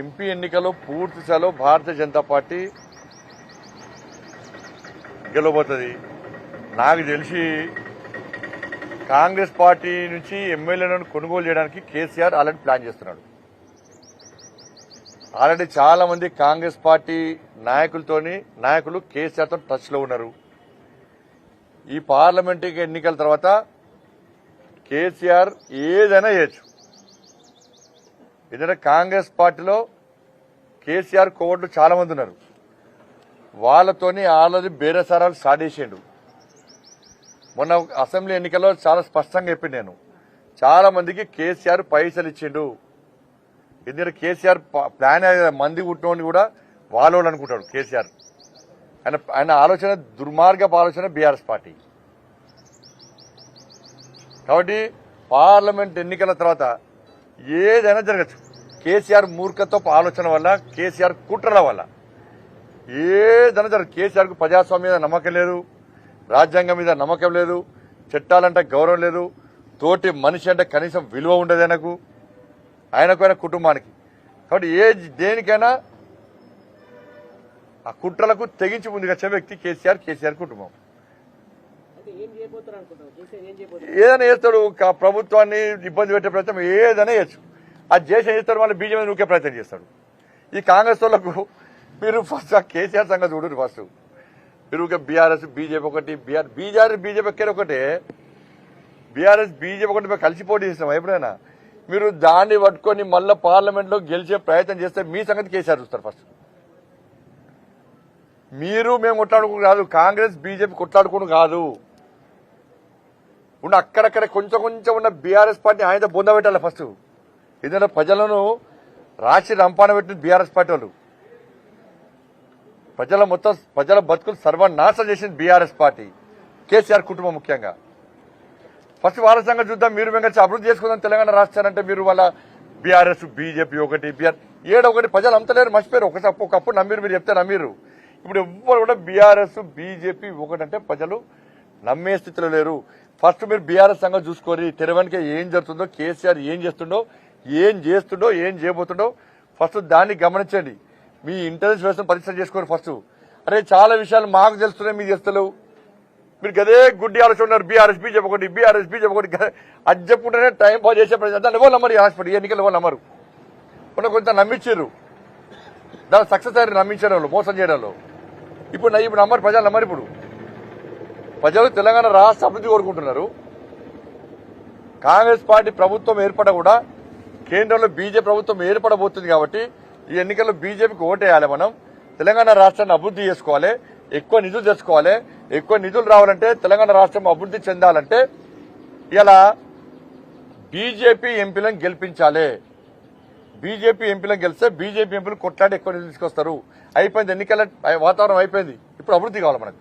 MP ఎన్నికలో పూర్తి స్థాయిలో భారతీయ జనతా పార్టీ గెలవబోతుంది. నాకు తెలిసి కాంగ్రెస్ పార్టీ నుంచి ఎమ్మెల్యేలను కొనుగోలు చేయడానికి కేసీఆర్ ఆల్రెడీ ప్లాన్ చేస్తున్నాడు. ఆల్రెడీ చాలా మంది కాంగ్రెస్ పార్టీ నాయకులతోని నాయకులు కేసీఆర్తో టచ్లో ఉన్నారు. ఈ పార్లమెంటరీ ఎన్నికల తర్వాత కేసీఆర్ ఏదైనా చేయొచ్చు. ఎందుకంటే కాంగ్రెస్ పార్టీలో కేసీఆర్ కోవట్లు చాలా మంది ఉన్నారు. వాళ్ళతోని ఆల్రెడీ బేరసారాలు స్టార్ట్ చేసిండు మొన్న అసెంబ్లీ ఎన్నికల్లో చాలా స్పష్టంగా చెప్పింది నేను. చాలా మందికి కేసీఆర్ పైసలు ఇచ్చిండు. ఎందుకంటే కేసీఆర్ ప్లాన్ మంది పుట్టినోని కూడా వాళ్ళు అనుకుంటాడు కేసీఆర్. ఆయన ఆయన ఆలోచన దుర్మార్గపు ఆలోచన బీఆర్ఎస్ పార్టీ. కాబట్టి పార్లమెంట్ ఎన్నికల తర్వాత ఏదైనా జరగచ్చు. కేసీఆర్ మూర్ఖత్వపు ఆలోచన వల్ల కేసీఆర్ కుట్రల వల్ల. ఏదైనా జరగదు కేసీఆర్కు ప్రజాస్వామ్యం మీద నమ్మకం లేదు రాజ్యాంగం మీద నమ్మకం లేదు చట్టాలంటే గౌరవం లేదు తోటి మనిషి అంటే కనీసం విలువ ఉండదు ఆయనకు ఆయనకు ఆయన కుటుంబానికి. కాబట్టి ఏ దేనికైనా ఆ కుట్రలకు తెగించి ముందుకు వచ్చే వ్యక్తి కేసీఆర్ కేసీఆర్ కుటుంబం అంటే ఏం చేయబోతారు అనుకుంటున్నారు కేసీఆర్ ఏం చేయబోతారు ఏదైనా చేస్తాడు ప్రభుత్వాన్ని ఇబ్బంది పెట్టే ప్రయత్నం ఏదైనా చేయొచ్చు. అది చేసి చేస్తాడు మళ్ళీ బీజేపీ నూకే ప్రయత్నం చేస్తాడు. ఈ కాంగ్రెస్ వాళ్ళకు మీరు ఫస్ట్ ఆ కేసీఆర్ సంగతి చూడండి ఫస్ట్. మీరు బీఆర్ఎస్ బీజేపీ ఒకటి బీఆర్ బీజేపీ బీజేపీ ఎక్కడ ఒకటే. బీఆర్ఎస్ బీజేపీ ఒకటి మేము కలిసి పోటీ చేస్తాం ఎప్పుడైనా. మీరు దాన్ని పట్టుకొని మళ్ళీ పార్లమెంట్లో గెలిచే ప్రయత్నం చేస్తే మీ సంగతి కేసీఆర్ చూస్తారు ఫస్ట్. మీరు మేము కొట్లాడుకుని కాదు కాంగ్రెస్ బీజేపీ కొట్లాడుకుని కాదు ఉన్న అక్కడక్కడ కొంచెం కొంచెం ఉన్న బీఆర్ఎస్ పార్టీ ఆయన బొంద పెట్టాలి ఫస్ట్ ఎందుకంటే ప్రజలను రాసి రంపాన పెట్టిన బీఆర్ఎస్ పార్టీ వాళ్ళు. ప్రజల మొత్తం ప్రజల బతుకులు సర్వనాశనం చేసింది బీఆర్ఎస్ పార్టీ. కేసీఆర్ కుటుంబం ముఖ్యంగా. ఫస్ట్ వారసంగా చూద్దాం మీరు మేము అభివృద్ధి చేసుకుందాం తెలంగాణ రాష్ట్రానంటే మీరు వాళ్ళ బీఆర్ఎస్ బీజేపీ ఒకటి బీఆర్ ఏడు ఒకటి ప్రజలు అంతలేరు మర్చిపోయారు. ఒకసారి ఒకప్పుడు నమ్మిరు మీరు చెప్తే నమ్మిరు. ఇప్పుడు ఎవ్వరు కూడా బీఆర్ఎస్ బీజేపీ ఒకటంటే ప్రజలు నమ్మే స్థితిలో లేరు. ఫస్ట్ మీరు బీఆర్ఎస్ సంఘం చూసుకోరి తెరవెనక ఏం జరుగుతుందో కేసీఆర్ ఏం చేస్తుండో ఏం చేస్తుండో ఏం చేయబోతుండో ఫస్ట్ దాన్ని గమనించండి. మీ ఇంటెలిజెన్స్ వ్యవస్థను పరిశ్రమ చేసుకోరు ఫస్ట్. అరే చాలా విషయాలు మాకు తెలుస్తున్నాయి మీకు తెలుస్తలేవు. మీరు గదే గుడ్డి ఆలోచన ఉన్నారు బీఆర్ఎస్ బీజేపీ ఒకటి బీఆర్ఎస్ బీజేపీ ఒకటి. అది చెప్పుకుంటేనే టైం పాస్ చేసే ప్రజలు. దాన్ని ఎవరు నమ్మరు ఈ హాస్పిటల్? ఎన్నికలు ఎవరు నమ్మరు? మొన్న కొంత నమ్మించారు. దాని సక్సెస్ అయ్యారు నమ్మించడంలో వాళ్ళు, మోసం చేయడంలో. ఇప్పుడు నా- ఇప్పుడు నమ్మరు ప్రజలు నమ్మరు ఇప్పుడు. ప్రజలు తెలంగాణ రాష్ట్ర అభివృద్ధి కోరుకుంటున్నారు. కాంగ్రెస్ పార్టీ ప్రభుత్వం ఏర్పడ కూడా కేంద్రంలో బీజేపీ ప్రభుత్వం ఏర్పడబోతుంది కాబట్టి ఈ ఎన్నికల్లో బీజేపీకి ఓటేయాలి మనం. తెలంగాణ రాష్ట్రాన్ని అభివృద్ధి చేసుకోవాలి ఎక్కువ నిధులు తెచ్చుకోవాలి. ఎక్కువ నిధులు రావాలంటే తెలంగాణ రాష్ట్రం అభివృద్ధి చెందాలంటే ఇలా బీజేపీ ఎంపీలను గెలిపించాలి. బీజేపీ ఎంపీలను గెలిస్తే బీజేపీ ఎంపీలు కొట్లాడి ఎక్కువ నిధులు తీసుకొస్తారు. అయిపోయింది ఎన్నికల వాతావరణం అయిపోయింది. ఇప్పుడు అభివృద్ధి కావాలి మనకు.